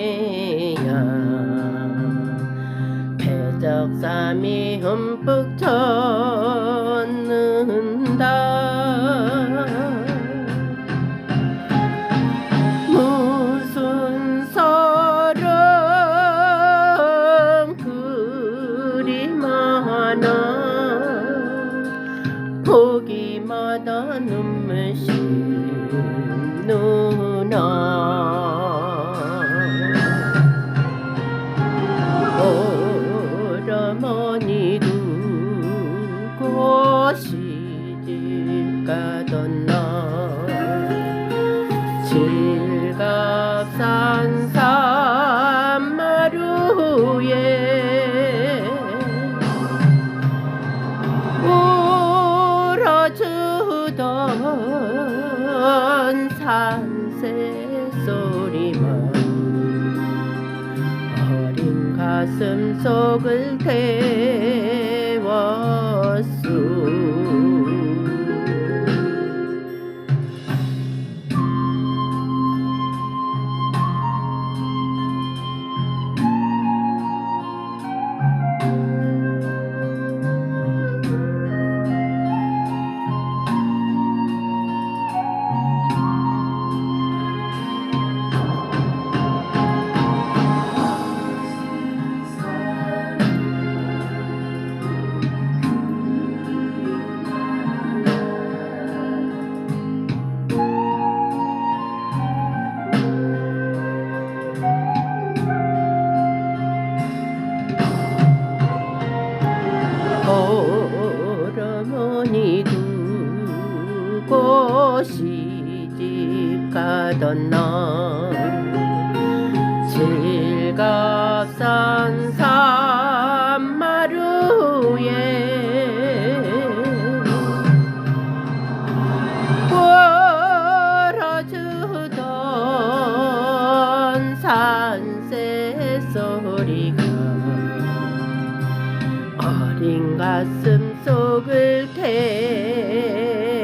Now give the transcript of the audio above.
보내야 배적삼이 흠뻑 젖는다. 무슨 서름 그림 하나 보기마다 눈물 씻누나 질갑산 산마루에 울어주던 산새 소리만 어린 가슴 속을 태 시집 가던 날 질갑산 산마루에 울어주던 산새 소리가 어린 가슴 속을 태웠소